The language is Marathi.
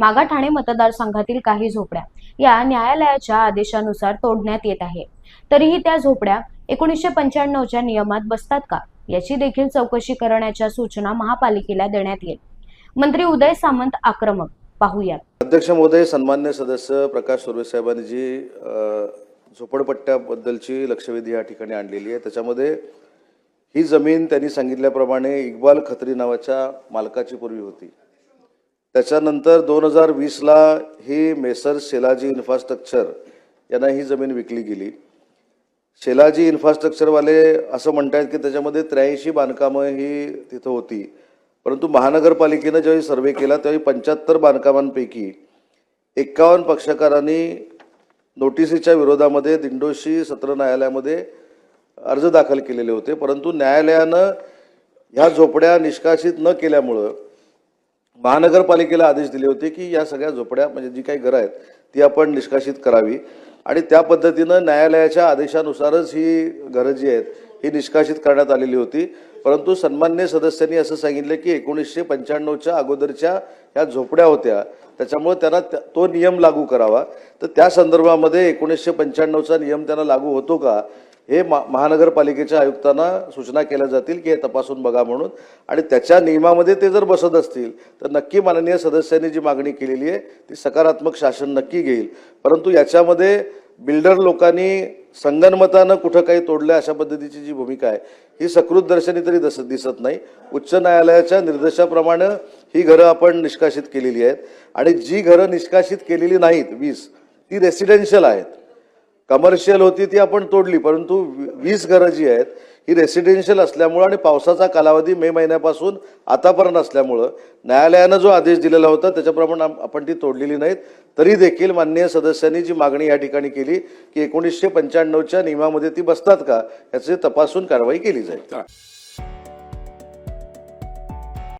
मागा ठाणे मतदारसंघातील काही झोपड्या या न्यायालयाच्या आदेशानुसार तोडण्यात येत आहे. तरीही त्या झोपड्या एकोणीसशे पंच्याण्णवच्या नियमात बसतात का? याची देखील चौकशी करण्याच्या सूचना महापालिकेला देण्यात येईल. मंत्री उदय सामंत आक्रमक. पाहूयात अध्यक्ष महोदय सन्मान्य सदस्य प्रकाश सुर्वे साहेबांनी जी झोपडपट्ट्याबद्दलची लक्षवेधी या ठिकाणी आणलेली आहे. त्याच्यामध्ये ही जमीन त्यांनी सांगितल्याप्रमाणे इक्बाल खत्री नावाच्या मालकाची पूर्वी होती. त्याच्यानंतर दोन हजार वीसला ही मेसर शेलाजी इन्फ्रास्ट्रक्चर यांना ही जमीन विकली गेली. शेलाजी इन्फ्रास्ट्रक्चरवाले असं म्हणतात की त्याच्यामध्ये त्र्याऐंशी बांधकामं ही तिथं होती. परंतु महानगरपालिकेनं ज्यावेळी सर्वे केला त्यावेळी पंच्याहत्तर बांधकामांपैकी एक्कावन्न पक्षकारांनी नोटिसीच्या विरोधामध्ये दिंडोशी सत्र न्यायालयामध्ये अर्ज दाखल केलेले होते. परंतु न्यायालयानं ह्या झोपड्या निष्कासित न केल्यामुळं महानगरपालिकेला आदेश दिले होते की या सगळ्या झोपड्या म्हणजे जी काही घरं आहेत ती आपण निष्कासित करावी. आणि त्या पद्धतीनं न्यायालयाच्या आदेशानुसारच ही घरं जी आहेत ही निष्कासित करण्यात आलेली होती. परंतु सन्मान्य सदस्यांनी असं सांगितलं की एकोणीसशे पंच्याण्णवच्या अगोदरच्या ह्या झोपड्या होत्या त्याच्यामुळे त्यांना त्या- तो नियम लागू करावा. तर त्या संदर्भामध्ये एकोणीसशे पंच्याण्णवचा नियम त्यांना लागू होतो का? हे मा महानगरपालिकेच्या आयुक्तांना सूचना केल्या जातील की हे तपासून बघा म्हणून. आणि त्याच्या नियमामध्ये ते जर बसत असतील तर नक्की माननीय सदस्यांनी जी मागणी केलेली आहे ती सकारात्मक शासन नक्की घेईल. परंतु याच्यामध्ये बिल्डर लोकांनी संगनमतानं कुठं काही तोडलं अशा पद्धतीची जी भूमिका आहे ही सकृत दर्शनी तरी दस दिसत नाही. उच्च न्यायालयाच्या निर्देशाप्रमाणे ही घरं आपण निष्कासित केलेली आहेत. आणि जी घरं निष्कासित केलेली नाहीत वीस ती रेसिडेन्शियल आहेत. कमर्शियल होती ती आपण तोडली परंतु वी- वीस घरं जी आहेत ही रेसिडेन्शियल असल्यामुळं आणि पावसाचा कालावधी मे महिन्यापासून आतापर्यंत असल्यामुळं न्यायालयानं जो आदेश दिलेला होता त्याच्याप्रमाणे आपण ती तोडलेली नाहीत. तरी देखील माननीय सदस्यांनी जी मागणी या ठिकाणी केली की एकोणीसशे पंच्याण्णवच्या नियमामध्ये ती बसतात का याचे तपासून कारवाई केली जाईल.